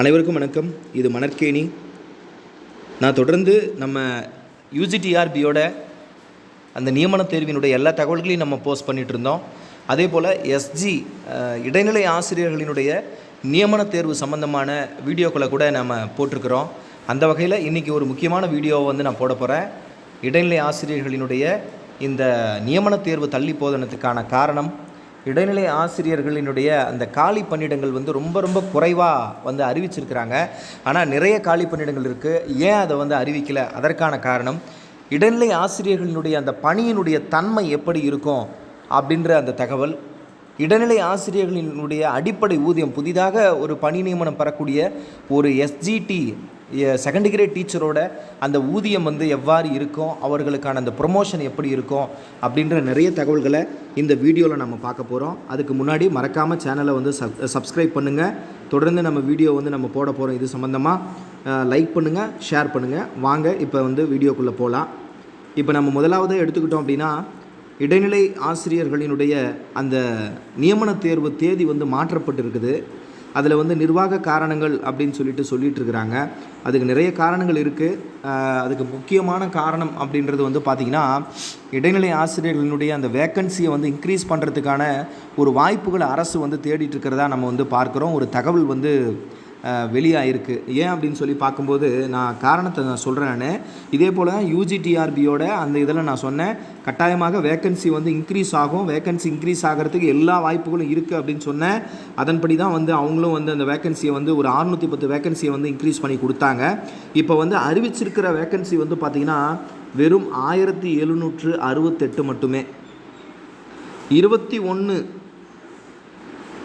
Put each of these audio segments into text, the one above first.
அனைவருக்கும் வணக்கம். இது மணற்கேணி. நான் தொடர்ந்து நம்ம யூஜிடிஆர்பியோட அந்த நியமன தேர்வினுடைய எல்லா தகவல்களையும் நம்ம போஸ்ட் பண்ணிட்டு இருந்தோம். அதே போல் எஸ்ஜி இடைநிலை ஆசிரியர்களினுடைய நியமன தேர்வு சம்பந்தமான வீடியோக்களை கூட நம்ம போட்டிருக்கிறோம். அந்த வகையில் இன்றைக்கி ஒரு முக்கியமான வீடியோவை வந்து நான் போட போகிறேன் இடைநிலை ஆசிரியர்களினுடைய இந்த நியமன தேர்வு தள்ளி போதனத்துக்கான காரணம் இடைநிலை ஆசிரியர்களினுடைய அந்த காலி பணியிடங்கள் வந்து ரொம்ப ரொம்ப குறைவாக வந்து அறிவிச்சிருக்கிறாங்க. ஆனால் நிறைய காலி பணியிடங்கள் இருக்குது ஏன் அதை வந்து அறிவிக்கலை? அதற்கான காரணம் இடைநிலை ஆசிரியர்களினுடைய அந்த பணியினுடைய தன்மை எப்படி இருக்கும் அப்படின்ற அந்த தகவல் இடைநிலை ஆசிரியர்களினுடைய அடிப்படை ஊதியம் புதிதாக ஒரு பணி நியமனம் பெறக்கூடிய ஒரு எஸ்ஜிடி செகண்ட் கிரேட் டீச்சரோட அந்த ஊதியம் வந்து எவ்வாறு இருக்கும் அவர்களுக்கான அந்த ப்ரொமோஷன் எப்படி இருக்கும் அப்படின்ற நிறைய தகவல்களை இந்த வீடியோவில் நம்ம பார்க்க போகிறோம் அதுக்கு முன்னாடி மறக்காமல் சேனலை வந்து சப் சப்ஸ்கிரைப் பண்ணுங்கள் தொடர்ந்து நம்ம வீடியோ வந்து நம்ம போட போகிறோம் இது சம்மந்தமாக லைக் பண்ணுங்கள் ஷேர் பண்ணுங்கள் வாங்க இப்போ வந்து வீடியோக்குள்ளே போகலாம் இப்போ நம்ம முதலாவது எடுத்துக்கிட்டோம் அப்படின்னா இடைநிலை ஆசிரியர்களினுடைய அந்த நியமன தேர்வு தேதி வந்து மாற்றப்பட்டிருக்குது. அதில் வந்து நிர்வாக காரணங்கள் அப்படின்னு சொல்லிட்டு சொல்லிட்டு இருக்கிறாங்க அதுக்கு நிறைய காரணங்கள் இருக்குது அதுக்கு முக்கியமான காரணம் அப்படின்றது வந்து பார்த்திங்கன்னா இடைநிலை ஆசிரியர்களினுடைய அந்த வேக்கன்சியை வந்து இன்க்ரீஸ் பண்ணுறதுக்கான ஒரு வாய்ப்புகளை அரசு வந்து தேடிட்டு இருக்கிறதா நம்ம வந்து பார்க்குறோம். ஒரு தகவல் வந்து வெளியாயிருக்கு. ஏன் அப்படின்னு சொல்லி பார்க்கும்போது நான் காரணத்தை நான் சொல்கிறேன் நான். இதே போல் தான் யூஜிடிஆர்பியோட அந்த இதில் நான் சொன்னேன். கட்டாயமாக வேக்கன்சி வந்து இன்க்ரீஸ் ஆகும். வேக்கன்சி இன்க்ரீஸ் ஆகிறதுக்கு எல்லா வாய்ப்புகளும் இருக்குது அப்படின்னு சொன்னேன். அதன்படி தான் வந்து அவங்களும் வந்து அந்த வேக்கன்சியை வந்து ஒரு அறுநூற்றி பத்து வேக்கன்சியை வந்து இன்க்ரீஸ் பண்ணி கொடுத்தாங்க. இப்போ வந்து அறிவிச்சிருக்கிற வேக்கன்சி வந்து பார்த்திங்கன்னா வெறும் ஆயிரத்தி எழுநூற்று அறுபத்தெட்டு மட்டுமே. இருபத்தி ஒன்று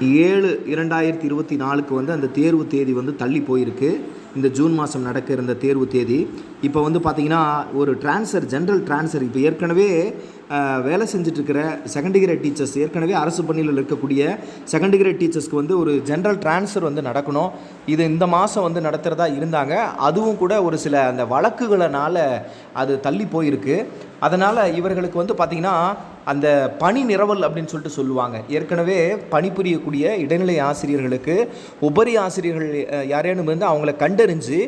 ஏழு இரண்டாயிரத்தி இருபத்தி நாலுக்கு வந்து அந்த தேர்வு தேதி வந்து தள்ளி போயிருக்கு. இந்த ஜூன் மாதம் நடக்க இருந்த தேர்வு தேதி. இப்போ வந்து பார்த்திங்கன்னா ஒரு ட்ரான்ஸ்ஃபர் ஜென்ரல் ட்ரான்ஸ்ஃபர் இப்போ ஏற்கனவே வேலை செஞ்சிட்ருக்கிற செகண்ட் கிரேட் டீச்சர்ஸ் ஏற்கனவே அரசு பணியில் இருக்கக்கூடிய செகண்ட் கிரேட் டீச்சர்ஸ்க்கு வந்து ஒரு ஜென்ரல் ட்ரான்ஸ்ஃபர் வந்து நடக்கணும். இது இந்த மாதம் வந்து நடத்துகிறதா இருந்தாங்க. அதுவும் கூட ஒரு சில அந்த வழக்குகளனால் அது தள்ளி போயிருக்கு. அதனால் இவர்களுக்கு வந்து பார்த்திங்கன்னா அந்த பணி நிரவல் அப்படின்னு சொல்லிட்டு சொல்லுவாங்க. ஏற்கனவே பணிபுரியக்கூடிய இடைநிலை ஆசிரியர்களுக்கு உபரி ஆசிரியர்கள் யாரேனும் வந்து அவங்கள கண்டறிஞ்சு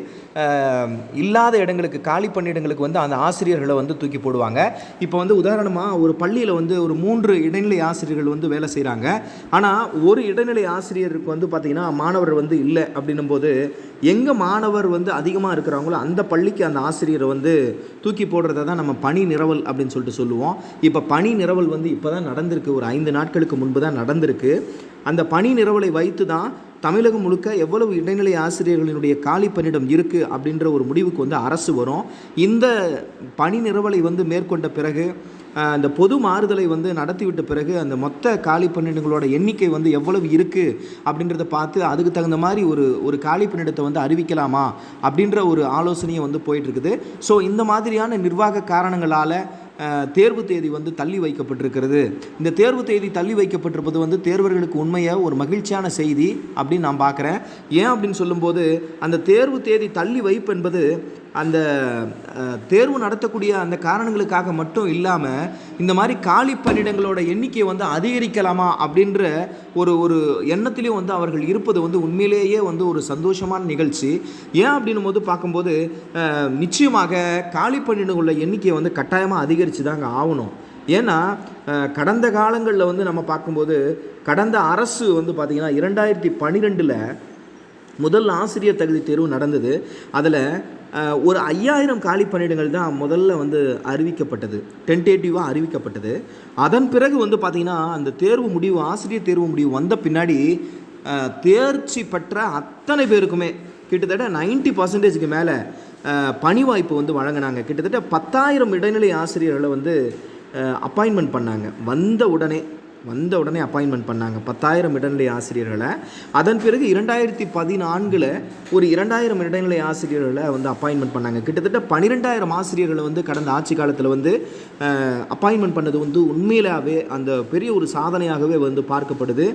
இல்லாத இடங்களுக்கு காலி பணியிடங்களுக்கு வந்து அந்த ஆசிரியர்களை வந்து தூக்கி போடுவாங்க. இப்போ வந்து உதாரணமாக ஒரு பள்ளியில் வந்து ஒரு மூன்று இடைநிலை ஆசிரியர்கள் வந்து வேலை செய்கிறாங்க ஆனால் ஒரு இடைநிலை ஆசிரியருக்கு வந்து பார்த்திங்கன்னா மாணவர் வந்து இல்லை அப்படின்னும் போது எங்கே மாணவர் வந்து அதிகமாக இருக்கிறாங்களோ அந்த பள்ளிக்கு அந்த ஆசிரியரை வந்து தூக்கி போடுறத தான் நம்ம பணி நிரவல் அப்படின்னு சொல்லிட்டு சொல்லுவோம். இப்போ பணி நிரவல் வந்து இப்போ தான் நடந்திருக்கு. ஒரு ஐந்து நாட்களுக்கு முன்பு தான் நடந்திருக்கு. அந்த பணி நிரவலை வைத்து தான் தமிழகம் முழுக்க எவ்வளவு இடைநிலை ஆசிரியர்களினுடைய காலி பணியிடம் இருக்குது அப்படின்ற ஒரு முடிவுக்கு வந்து அரசு வரும். இந்த பணி நிரவலை வந்து மேற்கொண்ட பிறகு அந்த பொது மாறுதலை வந்து நடத்திவிட்ட பிறகு அந்த மொத்த காலி பணியிடங்களோட எண்ணிக்கை வந்து எவ்வளவு இருக்குது அப்படின்றத பார்த்து அதுக்கு தகுந்த மாதிரி ஒரு ஒரு காலி பணியிடத்தை வந்து அறிவிக்கலாமா அப்படின்ற ஒரு ஆலோசனையும் வந்து போயிட்டுருக்குது. ஸோ இந்த மாதிரியான நிர்வாக காரணங்களால் தேர்வு தேதி வந்து தள்ளி வைக்கப்பட்டிருக்கிறது. இந்த தேர்வு தேதி தள்ளி வைக்கப்பட்டிருப்பது வந்து தேர்வர்களுக்கு உண்மையாக ஒரு மகிழ்ச்சியான செய்தி அப்படின்னு நான் பார்க்குறேன். ஏன் அப்படின்னு சொல்லும்போது அந்த தேர்வு தேதி தள்ளி வைப்பு என்பது அந்த தேர்வு நடத்தக்கூடிய அந்த காரணங்களுக்காக மட்டும் இல்லாமல் இந்த மாதிரி காலி பணியிடங்களோட எண்ணிக்கையை வந்து அதிகரிக்கலாமா அப்படின்ற ஒரு ஒரு எண்ணத்திலையும் வந்து அவர்கள் இருப்பது வந்து உண்மையிலேயே வந்து ஒரு சந்தோஷமான நிகழ்ச்சி. ஏன் அப்படின்னும் போது பார்க்கும்போது நிச்சயமாக காலி பணியிடங்களோட எண்ணிக்கையை வந்து கட்டாயமாக அதிகரித்து தாங்க ஆகணும். ஏன்னா கடந்த காலங்களில் வந்து நம்ம பார்க்கும்போது கடந்த அரசு வந்து பார்த்திங்கன்னா இரண்டாயிரத்தி பன்னிரெண்டில் முதல் ஆசிரியர் தகுதி தேர்வு நடந்தது. அதில் ஒரு ஐயாயிரம் காலி பணியிடங்கள் தான் முதல்ல வந்து அறிவிக்கப்பட்டது. டென்டேட்டிவாக அறிவிக்கப்பட்டது. அதன் பிறகு வந்து பார்த்திங்கன்னா அந்த தேர்வு முடிவு ஆசிரியர் தேர்வு முடிவு வந்த பின்னாடி தேர்ச்சி பெற்ற அத்தனை பேருக்குமே கிட்டத்தட்ட நைன்ட்டி பர்சன்டேஜுக்கு மேலே பணி வாய்ப்பு வந்து வழங்கினாங்க. கிட்டத்தட்ட பத்தாயிரம் இடைநிலை ஆசிரியர்களை வந்து அப்பாயின்மெண்ட் பண்ணாங்க. வந்த உடனே வந்த உடனே அப்பாயின்மெண்ட் பண்ணாங்க. பத்தாயிரம் இடைநிலை ஆசிரியர்களை. அதன் பிறகு இரண்டாயிரத்தி பதினான்கில் ஒரு இரண்டாயிரம் இடைநிலை ஆசிரியர்களை வந்து அப்பாயின்மெண்ட் பண்ணாங்க. கிட்டத்தட்ட பன்னிரெண்டாயிரம் ஆசிரியர்களை வந்து கடந்த ஆட்சி காலத்தில் வந்து அப்பாயின்மெண்ட் பண்ணது வந்து உண்மையிலாகவே அந்த பெரிய ஒரு சாதனையாகவே வந்து பார்க்கப்படுது.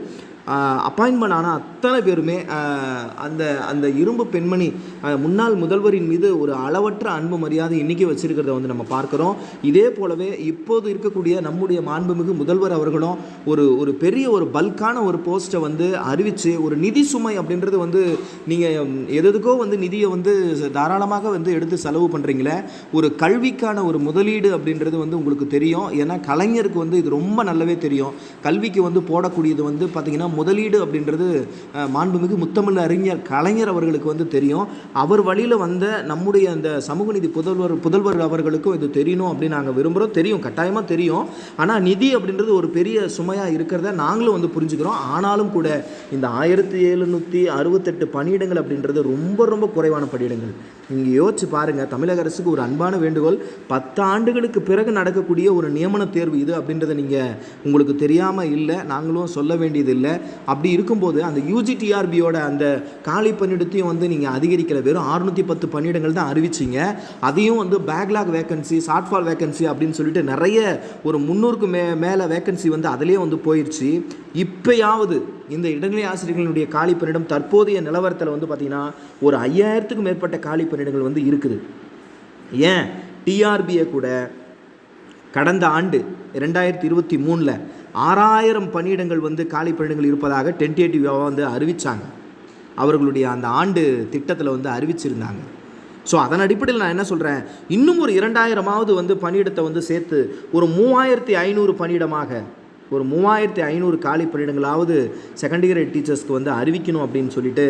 அப்பாயின்மெண்ட் ஆன அத்தனை பேருமே அந்த அந்த இரும்பு பெண்மணி முன்னாள் முதல்வரின் மீது ஒரு அளவற்ற அன்பு மரியாதை இன்றைக்கி வச்சுருக்கிறத வந்து நம்ம பார்க்குறோம். இதே போலவே இப்போது இருக்கக்கூடிய நம்முடைய மாண்புமிகு முதல்வர் அவர்களும் ஒரு ஒரு பெரிய ஒரு பல்கான ஒரு போஸ்ட்டை வந்து அறிவித்து ஒரு நிதி சுமை அப்படின்றது வந்து நீங்கள் எதுக்கோ வந்து நிதியை வந்து தாராளமாக வந்து எடுத்து செலவு பண்ணுறீங்களே ஒரு கல்விக்கான ஒரு முதலீடு அப்படின்றது வந்து உங்களுக்கு தெரியும். ஏன்னா கலைஞருக்கு வந்து இது ரொம்ப நல்லாவே தெரியும். கல்விக்கு வந்து போடக்கூடியது வந்து பார்த்திங்கன்னா முதலீடு அப்படின்றது மாண்புமிகு முத்தமிழ் அறிஞர் கலைஞர் அவர்களுக்கு வந்து தெரியும். அவர் வழியில் வந்த நம்முடைய அந்த சமூக நிதி புதல்வர் புதல்வர் அவர்களுக்கும் இது தெரியணும் அப்படின்னு நாங்கள் விரும்புகிறோம் தெரியும் கட்டாயமாக தெரியும். ஆனால் நிதி அப்படின்றது ஒரு பெரிய சுமையாக இருக்கிறத நாங்களும் வந்து புரிஞ்சுக்கிறோம். ஆனாலும் கூட இந்த ஆயிரத்தி எழுநூற்றி அறுபத்தெட்டு பணியிடங்கள் அப்படின்றது ரொம்ப ரொம்ப குறைவான பணியிடங்கள். நீங்கள் யோசிச்சு பாருங்கள் தமிழக அரசுக்கு ஒரு அன்பான வேண்டுகோள். பத்து ஆண்டுகளுக்கு பிறகு நடக்கக்கூடிய ஒரு நியமன தேர்வு இது அப்படின்றத நீங்கள் உங்களுக்கு தெரியாமல் இல்லை நாங்களும் சொல்ல வேண்டியதில்லை. அப்படி இருக்கும்போது அந்த யூஜிடிஆர்பியோட அந்த காலி பணியிடத்தையும் வந்து நீங்கள் அதிகரிக்கல. வெறும் அறுநூற்றி பத்து பணியிடங்கள் தான் அறிவிச்சிங்க. அதையும் வந்து பேக்லாக் வேக்கன்சி ஷார்ட்ஃபால் வேக்கன்சி அப்படின்னு சொல்லிட்டு நிறைய ஒரு முந்நூறுக்கு மே மேலே வேக்கன்சி வந்து அதிலே வந்து போயிடுச்சு இப்போயாவது இந்த இடைநிலை ஆசிரியர்களுடைய காலி பணியிடம் தற்போதைய நிலவரத்தில் வந்து பார்த்திங்கன்னா ஒரு ஐயாயிரத்துக்கும் மேற்பட்ட காலி பணியிடங்கள் வந்து இருக்குது. ஏன்? டிஆர்பியை கூட கடந்த ஆண்டு ரெண்டாயிரத்தி இருபத்தி மூணில் ஆறாயிரம் பணியிடங்கள் வந்து காலி பணியிடங்கள் இருப்பதாக டென்டேட்டிவாக வந்து அறிவித்தாங்க அவர்களுடைய அந்த ஆண்டு திட்டத்தில் வந்து அறிவிச்சிருந்தாங்க. ஸோ அதன் அடிப்படையில் நான் என்ன சொல்கிறேன் இன்னும் ஒரு இரண்டாயிரமாவது வந்து பணியிடத்தை வந்து சேர்த்து ஒரு மூவாயிரத்தி ஐநூறு பணியிடமாக ஒரு மூவாயிரத்தி ஐநூறு காலி பணியிடங்களாவது செகண்ட் கிரேட் டீச்சர்ஸ்க்கு வந்து அறிவிக்கணும் அப்படின்னு சொல்லிட்டு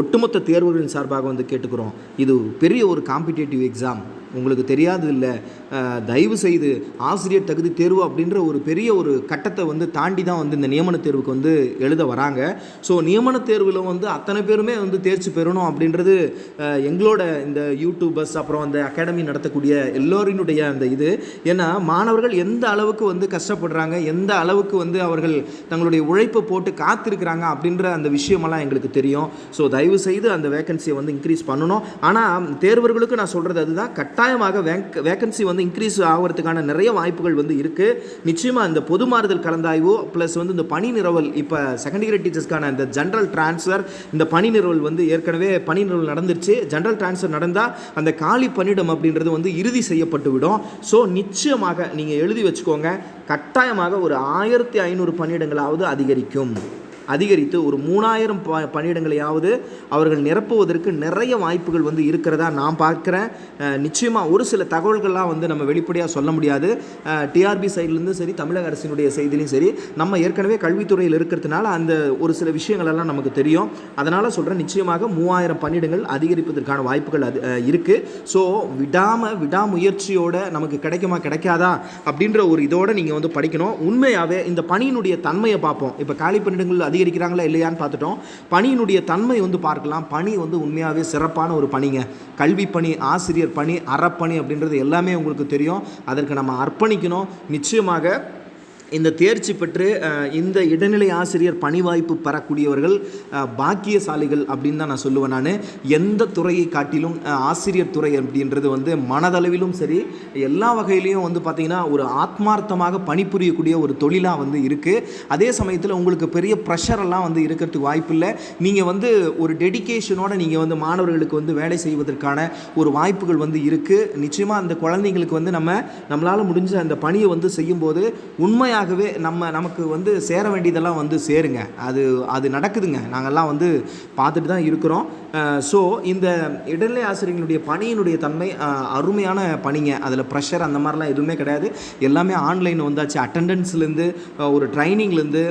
ஒட்டுமொத்த தேர்வுகளின் சார்பாக வந்து கேட்டுக்கிறோம். இது பெரிய ஒரு காம்படிட்டிவ் எக்ஸாம் உங்களுக்கு தெரியாது இல்லை தயவு செய்து ஆசிரியர் தகுதி தேர்வு அப்படின்ற ஒரு பெரிய ஒரு கட்டத்தை வந்து தாண்டி தான் வந்து இந்த நியமன தேர்வுக்கு வந்து எழுத வராங்க. ஸோ நியமன தேர்வில் வந்து அத்தனை பேருமே வந்து தேர்ச்சி பெறணும் அப்படின்றது எங்களோட இந்த யூடியூபர்ஸ் அப்புறம் அந்த அகாடமி நடத்தக்கூடிய எல்லோரினுடைய அந்த இது. ஏன்னா மாணவர்கள் எந்த அளவுக்கு வந்து கஷ்டப்படுறாங்க எந்த அளவுக்கு வந்து அவர்கள் தங்களுடைய உழைப்பை போட்டு காத்திருக்கிறாங்க அப்படின்ற அந்த விஷயமெல்லாம் எங்களுக்கு தெரியும். ஸோ தயவு செய்து அந்த வேகன்சியை வந்து இன்க்ரீஸ் பண்ணணும். ஆனால் தேர்வர்களுக்கு நான் சொல்கிறது அதுதான் கட்டாயமாக வேக் வேகன்சி வந்து இன்க்ரீஸ் ஆகிறதுக்கான நிறைய வாய்ப்புகள் வந்து இருக்குது நிச்சயமாக இந்த பொது மாறுதல் கலந்தாய்வு ப்ளஸ் வந்து இந்த பணி நிறுவல் இப்போ செகண்ட் இயர் டீச்சர்ஸ்க்கான இந்த ஜென்ரல் ட்ரான்ஸ்ஃபர் இந்த பணி நிறுவல் வந்து ஏற்கனவே பணி நிறுவல் நடந்துருச்சு. ஜென்ரல் ட்ரான்ஸ்ஃபர் நடந்தால் அந்த காலி பணியிடம் அப்படின்றது வந்து இறுதி செய்யப்பட்டு விடும். ஸோ நிச்சயமாக நீங்கள் எழுதி வச்சுக்கோங்க. கட்டாயமாக ஒரு ஆயிரத்தி ஐநூறு பணியிடங்களாவது அதிகரிக்கும். அதிகரித்து ஒரு மூணாயிரம் ப பணியிடங்களையாவது அவர்கள் நிரப்புவதற்கு நிறைய வாய்ப்புகள் வந்து இருக்கிறதா நான் பார்க்குறேன். நிச்சயமாக ஒரு சில தகவல்கள்லாம் வந்து நம்ம வெளிப்படையாக சொல்ல முடியாது. டிஆர்பி சைட்லேருந்து சரி தமிழக அரசினுடைய செய்திலையும் சரி நம்ம ஏற்கனவே கல்வித்துறையில் இருக்கிறதுனால அந்த ஒரு சில விஷயங்கள் எல்லாம் நமக்கு தெரியும். அதனால் சொல்கிறேன் நிச்சயமாக மூவாயிரம் பணியிடங்கள் அதிகரிப்பதற்கான வாய்ப்புகள் அது இருக்குது ஸோ விடாமல் விடாமுயற்சியோட நமக்கு கிடைக்குமா கிடைக்காதா அப்படின்ற ஒரு இதோடு நீங்கள் வந்து படிக்கணும். உண்மையாகவே இந்த பணியினுடைய தன்மையை பார்ப்போம். இப்போ காலி பணியிடங்கள் அதிகரிக்கிறாங்களா இல்லையான்னு பார்த்துட்டோம். பணியினுடைய தன்மை வந்து பார்க்கலாம். பணி வந்து உண்மையாகவே சிறப்பான ஒரு பணிங்க. கல்வி பணி ஆசிரியர் பணி அறப்பணி அப்படின்றது எல்லாமே உங்களுக்கு தெரியும். அதற்கு நம்ம அர்ப்பணிக்கணும். நிச்சயமாக இந்த தேர்ச்சி பெற்று இந்த இடைநிலை ஆசிரியர் பணி வாய்ப்பு பெறக்கூடியவர்கள் பாக்கியசாலிகள் அப்படின்னு தான் நான் சொல்லுவேன் நான். எந்த துறையை காட்டிலும் ஆசிரியர் துறை அப்படின்றது வந்து மனதளவிலும் சரி எல்லா வகையிலையும் வந்து பார்த்திங்கன்னா ஒரு ஆத்மார்த்தமாக பணிபுரியக்கூடிய ஒரு தொழிலாக வந்து இருக்குது அதே சமயத்தில் உங்களுக்கு பெரிய ப்ரெஷரெல்லாம் வந்து இருக்கிறதுக்கு வாய்ப்பு இல்லை நீங்கள் வந்து ஒரு டெடிகேஷனோட நீங்கள் வந்து மாணவர்களுக்கு வந்து வேலை செய்வதற்கான ஒரு வாய்ப்புகள் வந்து இருக்குது நிச்சயமாக அந்த குழந்தைங்களுக்கு வந்து நம்ம நம்மளால் முடிஞ்ச அந்த பணியை வந்து செய்யும்போது உண்மையாகவே நம்ம நமக்கு வந்து சேர வேண்டியதெல்லாம் வந்து சேருங்க. அது அது நடக்குதுங்க. நாங்கள்லாம் வந்து பார்த்துட்டு தான் இருக்கிறோம். ஸோ இந்த இடைநிலை ஆசிரியர்களுடைய பணியினுடைய தன்மை அருமையான பணிங்க. அதில் ப்ரெஷர் அந்த மாதிரிலாம் எதுவுமே கிடையாது. எல்லாமே ஆன்லைன் வந்தாச்சு. அட்டண்டன்ஸ்லேருந்து ஒரு ட்ரைனிங்லேருந்து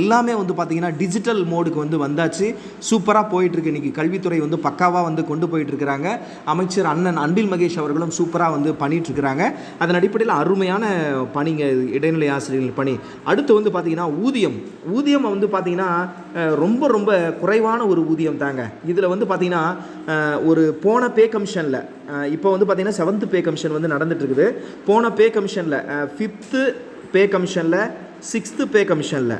எல்லாமே வந்து பார்த்திங்கன்னா டிஜிட்டல் மோடுக்கு வந்து வந்தாச்சு. சூப்பராக போயிட்டுருக்கு. இன்றைக்கி கல்வித்துறை வந்து பக்காவாக வந்து கொண்டு போயிட்டுருக்கிறாங்க. அமைச்சர் அண்ணன் அன்பில் மகேஷ் அவர்களும் சூப்பராக வந்து பண்ணிகிட்ருக்கிறாங்க அதன் அடிப்படையில் அருமையான பணிங்க இடைநிலை ஆசிரியர் ஆசிரியர்கள் பணி அடுத்து வந்து பார்த்திங்கன்னா ஊதியம். ஊதியம் வந்து பார்த்திங்கன்னா ரொம்ப ரொம்ப குறைவான ஒரு ஊதியம் தாங்க. இதில் வந்து பார்த்திங்கன்னா ஒரு போன பே கமிஷனில் இப்போ வந்து பார்த்திங்கன்னா செவன்த் பே கமிஷன் வந்து நடந்துகிட்ருக்குது போன பே கமிஷனில் ஃபிஃப்த்து பே கமிஷனில் சிக்ஸ்த்து பே கமிஷனில்.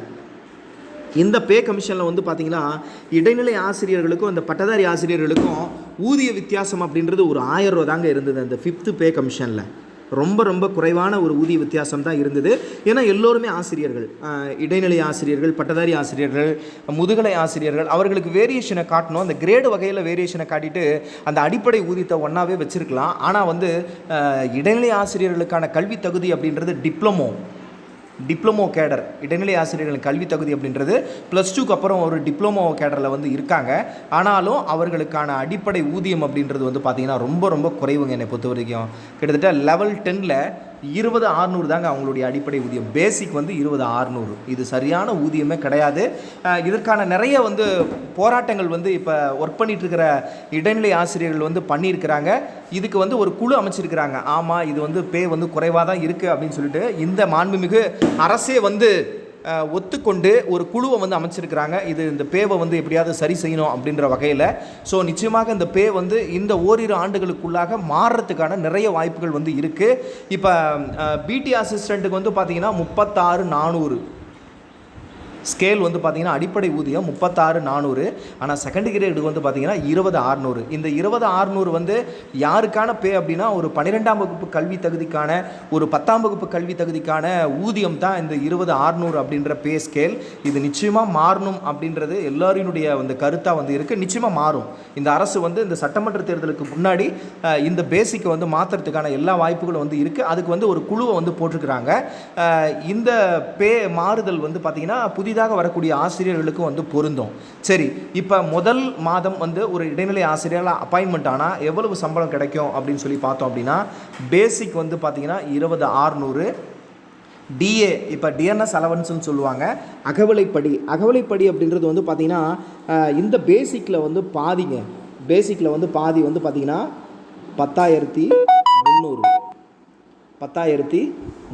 இந்த பே கமிஷனில் வந்து பார்த்தீங்கன்னா இடைநிலை ஆசிரியர்களுக்கும் இந்த பட்டதாரி ஆசிரியர்களுக்கும் ஊதிய வித்தியாசம் அப்படின்றது ஒரு ஆயிரம் ரூபா தாங்க இருந்தது அந்த ஃபிஃப்த்து பே கமிஷனில். ரொம்ப ரொம்ப குறைவான ஒரு ஊதிய வித்தியாசம் தான் இருந்தது. ஏன்னா எல்லோருமே ஆசிரியர்கள் இடைநிலை ஆசிரியர்கள் பட்டதாரி ஆசிரியர்கள் முதுகலை ஆசிரியர்கள் அவர்களுக்கு வேரியேஷனை காட்டணும். அந்த கிரேடு வகையில் வேரியேஷனை காட்டிட்டு அந்த அடிப்படை ஊதியத்தை ஒன்றாவே வச்சுருக்கலாம். ஆனால் வந்து இடைநிலை ஆசிரியர்களுக்கான கல்வி தகுதி அப்படின்றது டிப்ளமோ டிப்ளமோ கேடர் இடைநிலை ஆசிரியர்கள் கல்வி தகுதி அப்படின்றது ப்ளஸ் டூக்கு அப்புறம் ஒரு டிப்ளமோ கேடரில் வந்து இருக்காங்க. ஆனாலும் அவர்களுக்கான அடிப்படை ஊதியம் அப்படின்றது வந்து பார்த்திங்கன்னா ரொம்ப ரொம்ப குறைவுங்க என்னை பொறுத்த வரைக்கும். கிட்டத்தட்ட லெவல் டெனில் இருபது ஆறுநூறு தாங்க அவங்களுடைய அடிப்படை ஊதியம். பேசிக் வந்து இருபது ஆறுநூறு. இது சரியான ஊதியமே கிடையாது. இதற்கான நிறைய வந்து போராட்டங்கள் வந்து இப்போ ஒர்க் பண்ணிட்டு இருக்கிற இடைநிலை ஆசிரியர்கள் வந்து பண்ணியிருக்கிறாங்க. இதுக்கு வந்து ஒரு குழு அமைச்சிருக்கிறாங்க. ஆமாம் இது வந்து பே வந்து குறைவாக தான் இருக்குது அப்படின்னு சொல்லிட்டு இந்த மாண்புமிகு அரசே வந்து ஒத்துக்கொண்டு ஒரு குழுவை வந்து அமைச்சிருக்கிறாங்க. இது இந்த பேவை வந்து எப்படியாவது சரி செய்யணும் அப்படின்ற வகையில். ஸோ நிச்சயமாக இந்த பே வந்து இந்த ஓரிரு ஆண்டுகளுக்குள்ளாக மாறுறதுக்கான நிறைய வாய்ப்புகள் வந்து இருக்குது இப்போ பிடி அசிஸ்டண்ட்டுக்கு வந்து பார்த்திங்கன்னா முப்பத்தாறு நானூறு. ஸ்கேல் வந்து பார்த்தீங்கன்னா அடிப்படை ஊதியம் முப்பத்தாறு நானூறு. ஆனால் செகண்ட் கிரேடுக்கு வந்து பார்த்தீங்கன்னா இருபது ஆறுநூறு. இந்த இருபது ஆறுநூறு வந்து யாருக்கான பே அப்படின்னா ஒரு பன்னிரெண்டாம் வகுப்பு கல்வி தகுதிக்கான ஒரு பத்தாம் வகுப்பு கல்வி தகுதிக்கான ஊதியம் தான் இந்த இருபது ஆறுநூறு அப்படின்ற பே ஸ்கேல் இது நிச்சயமாக மாறணும் அப்படின்றது எல்லாரினுடைய அந்த கருத்தாக வந்து இருக்குது நிச்சயமாக மாறும். இந்த அரசு வந்து இந்த சட்டமன்ற தேர்தலுக்கு முன்னாடி இந்த பேசிக்கை வந்து மாற்றுறதுக்கான எல்லா வாய்ப்புகளும் வந்து இருக்குது அதுக்கு வந்து ஒரு குழுவை வந்து போட்டிருக்கிறாங்க. இந்த பே மாறுதல் வந்து பார்த்திங்கன்னா புதிதாக வரக்கூடிய ஆசிரியர்களுக்கு வந்து பொருந்தும். சரி இப்போ முதல் மாதம் வந்து ஒரு இடைநிலை ஆசிரியராக அப்பாயின்மெண்ட் ஆனால் எவ்வளவு சம்பளம் கிடைக்கும் அப்படின்னு சொல்லி பார்த்தோம் அப்படின்னா பேசிக் வந்து பார்த்திங்கன்னா இருபது ஆறுநூறு. டிஏ இப்போ டிஎன்எஸ் அலவன்ஸ்னு சொல்லுவாங்க. அகவலைப்படி அகவலைப்படி அப்படின்றது வந்து பார்த்திங்கன்னா இந்த பேசிக்கில் வந்து பாதிங்க. பேசிக்கில் வந்து பாதி வந்து பார்த்திங்கன்னா பத்தாயிரத்தி முந்நூறு. பத்தாயிரத்தி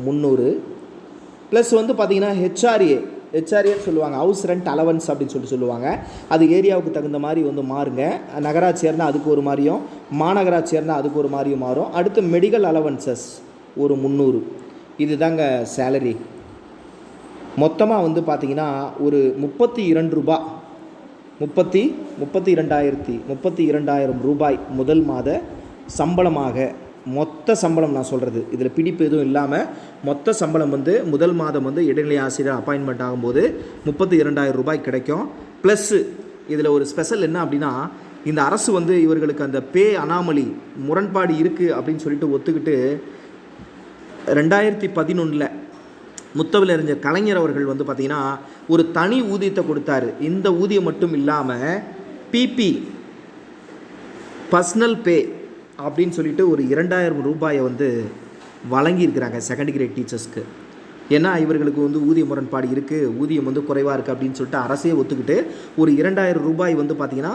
முந்நூறு. ப்ளஸ் வந்து பார்த்திங்கன்னா ஹெச்ஆர்ஏ ஹெச்ஆர்ஏன்னு சொல்லுவாங்க. ஹவுஸ் ரெண்ட் அலவன்ஸ் அப்படின்னு சொல்லி சொல்லுவாங்க. அது ஏரியாவுக்கு தகுந்த மாதிரி வந்து மாறுங்க. நகராட்சியாக இருந்தால் அதுக்கு ஒரு மாதிரியும் மாநகராட்சியாக இருந்தால் அதுக்கு ஒரு மாதிரியும் மாறும். அடுத்து மெடிக்கல் அலவன்சஸ் ஒரு முந்நூறு. இதுதாங்க சேலரி மொத்தமாக வந்து பார்த்திங்கன்னா ஒரு முப்பத்தி இரண்டு ரூபா முப்பத்தி முப்பத்தி இரண்டாயிரத்தி முப்பத்தி இரண்டாயிரம் ரூபாய் முதல் மாத சம்பளமாக மொத்த சம்பளம் நான் சொல்கிறது இதில் பிடிப்பு எதுவும் இல்லாமல் மொத்த சம்பளம் வந்து முதல் மாதம் வந்து இடைநிலை ஆசிரியர் அப்பாயின்மெண்ட் ஆகும்போது முப்பத்தி இரண்டாயிரம் ரூபாய் கிடைக்கும். ப்ளஸ்ஸு இதில் ஒரு ஸ்பெஷல் என்ன அப்படின்னா இந்த அரசு வந்து இவர்களுக்கு அந்த பே அனாமலி முரண்பாடு இருக்குது அப்படின்னு சொல்லிட்டு ஒத்துக்கிட்டு ரெண்டாயிரத்தி பதினொன்றில் முத்தமிழறிஞர் கலைஞர் அவர்கள் வந்து பார்த்திங்கன்னா ஒரு தனி ஊதியத்தை கொடுத்தாரு. இந்த ஊதியம் மட்டும் இல்லாமல் பிபி பர்சனல் பே அப்படின்னு சொல்லிட்டு ஒரு இரண்டாயிரம் ரூபாயை வந்து வழங்கியிருக்கிறாங்க செகண்ட் கிரேட் டீச்சர்ஸ்க்கு ஏன்னா இவர்களுக்கு வந்து ஊதிய முரண்பாடு இருக்குது ஊதியம் வந்து குறைவாக இருக்குது அப்படின்னு சொல்லிட்டு அரசே ஒத்துக்கிட்டு ஒரு இரண்டாயிரம் ரூபாய் வந்து பார்த்திங்கன்னா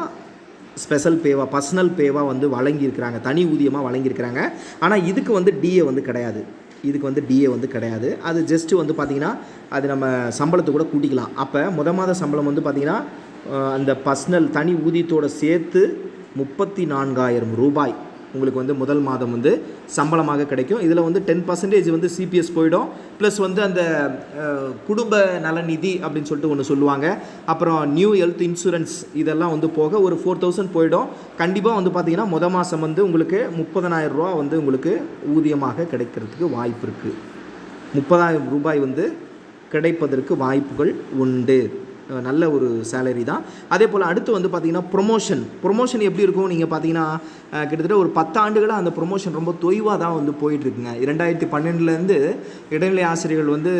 ஸ்பெஷல் பேவாக பர்சனல் பேவாக வந்து வழங்கியிருக்கிறாங்க. தனி ஊதியமாக வழங்கியிருக்கிறாங்க. ஆனால் இதுக்கு வந்து டிஏ வந்து கிடையாது. இதுக்கு வந்து டிஏ வந்து கிடையாது. அது ஜஸ்ட்டு வந்து பார்த்திங்கன்னா அது நம்ம சம்பளத்தை கூட கூட்டிக்கலாம். அப்போ முத மாத சம்பளம் வந்து பார்த்திங்கன்னா அந்த பர்சனல் தனி ஊதியத்தோடு சேர்த்து முப்பத்தி நான்காயிரம் ரூபாய். உங்களுக்கு வந்து முதல் மாதம் வந்து சம்பளமாக கிடைக்கும். இதில் வந்து டென் பர்சன்டேஜ் வந்து சிபிஎஸ் போயிடும். ப்ளஸ் வந்து அந்த குடும்ப நலநிதி அப்படின்னு சொல்லிட்டு ஒன்று சொல்லுவாங்க. அப்புறம் நியூ ஹெல்த் இன்சூரன்ஸ் இதெல்லாம் வந்து போக ஒரு ஃபோர் தௌசண்ட் போயிடும். கண்டிப்பாக வந்து பார்த்தீங்கன்னா முத மாதம் வந்து உங்களுக்கு முப்பதனாயிரம் ரூபா வந்து உங்களுக்கு ஊதியமாக கிடைக்கிறதுக்கு வாய்ப்பு இருக்குது முப்பதாயிரம் ரூபாய் வந்து கிடைப்பதற்கு வாய்ப்புகள் உண்டு. நல்ல ஒரு சேலரி தான். அதே போல் அடுத்து வந்து பார்த்தீங்கன்னா ப்ரொமோஷன் ப்ரொமோஷன் எப்படி இருக்கும்? நீங்கள் பார்த்தீங்கன்னா கிட்டத்தட்ட ஒரு பத்து ஆண்டுகளாக அந்த ப்ரொமோஷன் ரொம்ப தொய்வாக தான் வந்து போயிட்டுருக்குங்க. இரண்டாயிரத்தி பன்னெண்டுலேருந்து இடைநிலை ஆசிரியர்கள் வந்து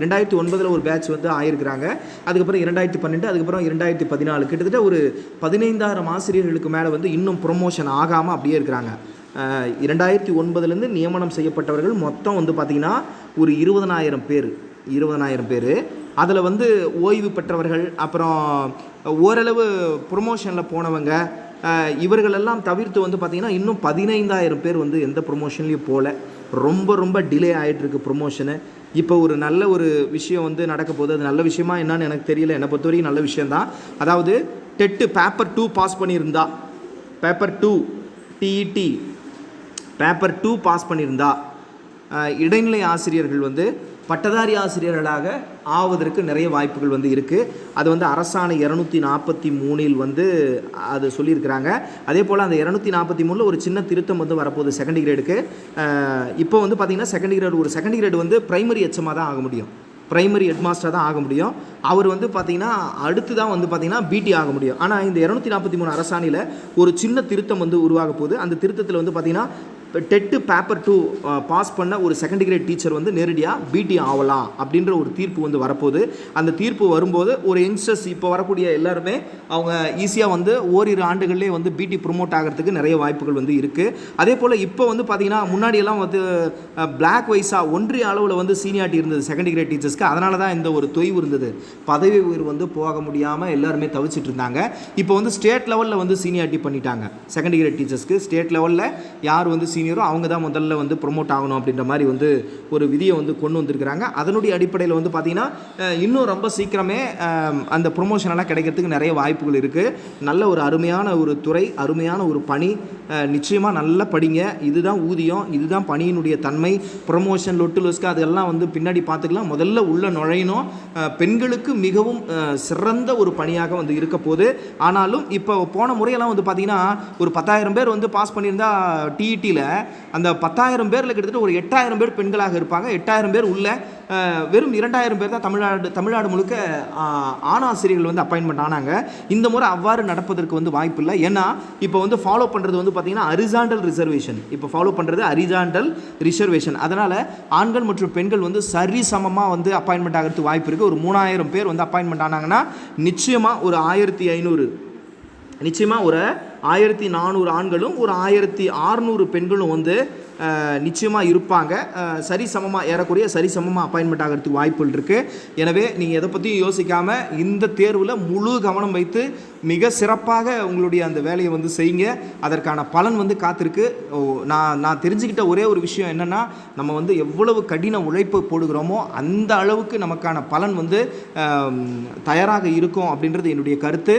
இரண்டாயிரத்தி ஒன்பதில் ஒரு பேட்ச் வந்து ஆயிருக்கிறாங்க. அதுக்கப்புறம் இரண்டாயிரத்தி பன்னெண்டு அதுக்கப்புறம் இரண்டாயிரத்தி பதினாலு. கிட்டத்தட்ட ஒரு பதினைந்தாயிரம் ஆசிரியர்களுக்கு மேலே வந்து இன்னும் ப்ரொமோஷன் ஆகாமல் அப்படியே இருக்கிறாங்க. இரண்டாயிரத்தி ஒன்பதுலேருந்து நியமனம் செய்யப்பட்டவர்கள் மொத்தம் வந்து பார்த்திங்கன்னா ஒரு இருபதனாயிரம் பேர். இருபதனாயிரம் பேர். அதில் வந்து ஓய்வு பெற்றவர்கள் அப்புறம் ஓரளவு ப்ரொமோஷனில் போனவங்க இவர்களெல்லாம் தவிர்த்து வந்து பார்த்திங்கன்னா இன்னும் பதினைந்தாயிரம் பேர் வந்து எந்த ப்ரொமோஷன்லேயும் போகல ரொம்ப ரொம்ப டிலே ஆகிட்டுருக்கு ப்ரொமோஷனு இப்போ ஒரு நல்ல ஒரு விஷயம் வந்து நடக்க போகுது. அது நல்ல விஷயமா என்னன்னு எனக்கு தெரியல. என்னை பொறுத்த வரைக்கும் நல்ல விஷயந்தான் அதாவது டெட்டு பேப்பர் டூ பாஸ் பண்ணியிருந்தா paper two TET paper two pass பண்ணியிருந்தா இடைநிலை ஆசிரியர்கள் வந்து பட்டதாரி ஆசிரியர்களாக ஆவதற்கு நிறைய வாய்ப்புகள் வந்து இருக்குது அது வந்து அரசாணை இரநூத்தி நாற்பத்தி மூணில் வந்து அது சொல்லியிருக்கிறாங்க. அதே போல் அந்த இரநூத்தி நாற்பத்தி மூணில் ஒரு சின்ன திருத்தம் வந்து வரப்போகுது செகண்ட் கிரேடுக்கு இப்போ வந்து பார்த்திங்கன்னா செகண்ட் கிரேடு ஒரு செகண்ட் கிரேடு வந்து பிரைமரி எச்சமாக தான் ஆக முடியும். பிரைமரி ஹெட்மாஸ்டர் தான் ஆக முடியும். அவர் வந்து பார்த்திங்கன்னா அடுத்து தான் வந்து பார்த்திங்கன்னா பிடி ஆக முடியும். ஆனால் இந்த இரநூத்தி நாற்பத்தி மூணு அரசாணையில் ஒரு சின்ன திருத்தம் வந்து உருவாக போகுது. அந்த திருத்தத்தில் வந்து பார்த்திங்கன்னா டெட்டு பேப்பர் டூ பாஸ் பண்ண ஒரு செகண்ட் கிரேட் டீச்சர் வந்து நேரடியாக பிடி ஆகலாம் அப்படின்ற ஒரு தீர்ப்பு வந்து வரப்போகுது. அந்த தீர்ப்பு வரும்போது ஒரு யங்ஸ்டர்ஸ் இப்போ வரக்கூடிய எல்லாருமே அவங்க ஈஸியாக வந்து ஓரிரு ஆண்டுகள்லேயே வந்து பிடி ப்ரொமோட் ஆகிறதுக்கு நிறைய வாய்ப்புகள் வந்து இருக்குது அதே போல் இப்போ வந்து பார்த்திங்கன்னா முன்னாடியெல்லாம் வந்து பிளாக் வைஸாக ஒன்றிய அளவில் வந்து சீனியாரிட்டி இருந்தது செகண்ட் கிரேட் டீச்சர்ஸ்க்கு அதனால தான் இந்த ஒரு தொய்வு இருந்தது. பதவி உயர்வு வந்து போக முடியாமல் எல்லாருமே தவிச்சிட்டு இருந்தாங்க. இப்போ வந்து ஸ்டேட் லெவலில் வந்து சீனியாரிட்டி பண்ணிட்டாங்க செகண்ட் கிரேட் டீச்சர்ஸ்க்கு ஸ்டேட் லெவலில் யார் வந்து சீனியரும் அவங்க தான் முதல்ல வந்து ப்ரொமோட் ஆகணும் அப்படின்ற மாதிரி வந்து ஒரு விதியை வந்து கொண்டு வந்திருக்கிறாங்க. அதனுடைய அடிப்படையில் வந்து பார்த்திங்கன்னா இன்னும் ரொம்ப சீக்கிரமே அந்த ப்ரொமோஷனெல்லாம் கிடைக்கிறதுக்கு நிறைய வாய்ப்புகள் இருக்குது நல்ல ஒரு அருமையான ஒரு துறை அருமையான ஒரு பணி நிச்சயமாக நல்லா படிங்க. இதுதான் ஊதியம் இதுதான் பணியினுடைய தன்மை. ப்ரொமோஷன் லொட்டு லொஸ்கா அதெல்லாம் வந்து பின்னாடி பார்த்துக்கலாம். முதல்ல உள்ளே நுழையணும். பெண்களுக்கு மிகவும் சிறந்த ஒரு பணியாக வந்து இருக்க போது ஆனாலும் இப்போ போன முறையெல்லாம் வந்து பார்த்திங்கன்னா ஒரு பத்தாயிரம் பேர் வந்து பாஸ் பண்ணியிருந்தா டிஇடியில் அந்த பத்தாயிரம் பேரில் கிட்டத்தட்ட ஒரு எட்டாயிரம் பேர் பெண்களாக இருப்பாங்க. எட்டாயிரம் பேர் உள்ள வெறும் இரண்டாயிரம் பேர் தான் தமிழ்நாடு தமிழ்நாடு முழுக்க ஆணாசிரியர்கள் வந்து அப்பாயின்மெண்ட் ஆனாங்க. இந்த முறை அவ்வாறு நடப்பதற்கு வந்து வாய்ப்பு இல்லை. ஏன்னா இப்போ வந்து ஃபாலோ பண்ணுறது வந்து பார்த்திங்கன்னா அரிசாண்டல் ரிசர்வேஷன் இப்போ ஃபாலோ பண்ணுறது அரிசாண்டல் ரிசர்வேஷன் அதனால் ஆண்கள் மற்றும் பெண்கள் வந்து சரி சமமாக வந்து அப்பாயின்மெண்ட் ஆகிறதுக்கு வாய்ப்பு இருக்குது ஒரு மூணாயிரம் பேர் வந்து அப்பாயின்மெண்ட் ஆனாங்கன்னா நிச்சயமாக ஒரு ஆயிரத்தி ஐநூறு நிச்சயமாக ஒரு ஆயிரத்தி நானூறு ஆண்களும் ஒரு ஆயிரத்தி ஆறுநூறு பெண்களும் வந்து நிச்சயமாக இருப்பாங்க. சரி சமமாக ஏறக்குறைய சரி சமமாக அப்பாயின்மெண்ட் ஆகிறதுக்கு வாய்ப்புகள் இருக்குது எனவே நீங்கள் எதை பற்றியும் யோசிக்காமல் இந்த தேர்வில் முழு கவனம் வைத்து மிக சிறப்பாக உங்களுடைய அந்த வேலையை வந்து செய்யுங்க. அதற்கான பலன் வந்து காத்திருக்கு. ஓ, நான் நான் தெரிஞ்சுக்கிட்ட ஒரே ஒரு விஷயம் என்னென்னா நம்ம வந்து எவ்வளவு கடின உழைப்பு போடுகிறோமோ அந்த அளவுக்கு நமக்கான பலன் வந்து தயாராக இருக்கும் அப்படின்றது என்னுடைய கருத்து.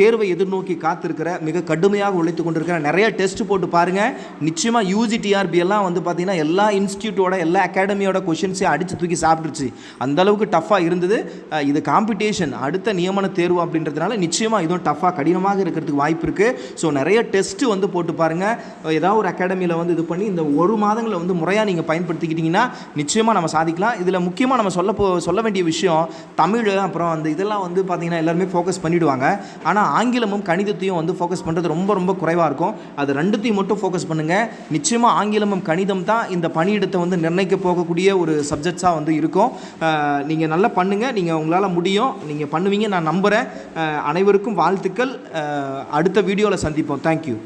தேர்வை எதிர்நோக்கி காத்திருக்கிற மிக கடுமையாக உழைத்து கொண்டிருக்கிறேன். நிறைய டெஸ்ட் போட்டு பாருங்கள் நிச்சயமாக யூஜிடிஆர்பி எல்லாம் வந்து பார்த்தீங்கன்னா எல்லா இன்ஸ்டியூட்டோட எல்லா அகாடமியோட கொஷின்ஸையும் அடித்து தூக்கி சாப்பிட்டுருச்சு. அந்தளவுக்கு டஃப்பாக இருந்தது. இது காம்படிஷன் அடுத்த நியமன தேர்வு அப்படின்றதுனால நிச்சயமாக இதுவும் டஃப்பாக கடினமாக இருக்கிறதுக்கு வாய்ப்பு இருக்குது ஸோ நிறைய டெஸ்ட்டு வந்து போட்டு பாருங்கள் ஏதாவது ஒரு அகாடமியில் வந்து இது பண்ணி இந்த ஒரு மாதங்களை வந்து முறையாக நீங்கள் பயன்படுத்திக்கிட்டிங்கன்னா நிச்சயமாக நம்ம சாதிக்கலாம். இதில் முக்கியமாக நம்ம சொல்ல போ சொல்ல வேண்டிய விஷயம் தமிழ் அப்புறம் அந்த இதெல்லாம் வந்து பார்த்திங்கன்னா எல்லாருமே ஃபோக்கஸ் பண்ணிவிடுவாங்க ஆனால் ஆங்கிலமும் கணிதத்தையும் வந்து ஃபோக்கஸ் பண்ணுறது ரொம்ப ரொம்ப குறைவாக இருக்கும். அது ரெண்டுத்தையும் மட்டும் ஃபோக்கஸ் பண்ணுங்கள் நிச்சயமாக ஆங்கிலமும் கணிதம் தான் இந்த பணியிடத்தை வந்து நிர்ணயிக்க போகக்கூடிய ஒரு சப்ஜெக்ட்ஸாக வந்து இருக்கும். நீங்கள் நல்லா பண்ணுங்கள் நீங்கள் உங்களால் முடியும். நீங்கள் பண்ணுவீங்க நான் நம்புகிறேன் அனைவருக்கும் வாழ்த்துக்கள். அடுத்த வீடியோவில் சந்திப்போம். தேங்க்யூ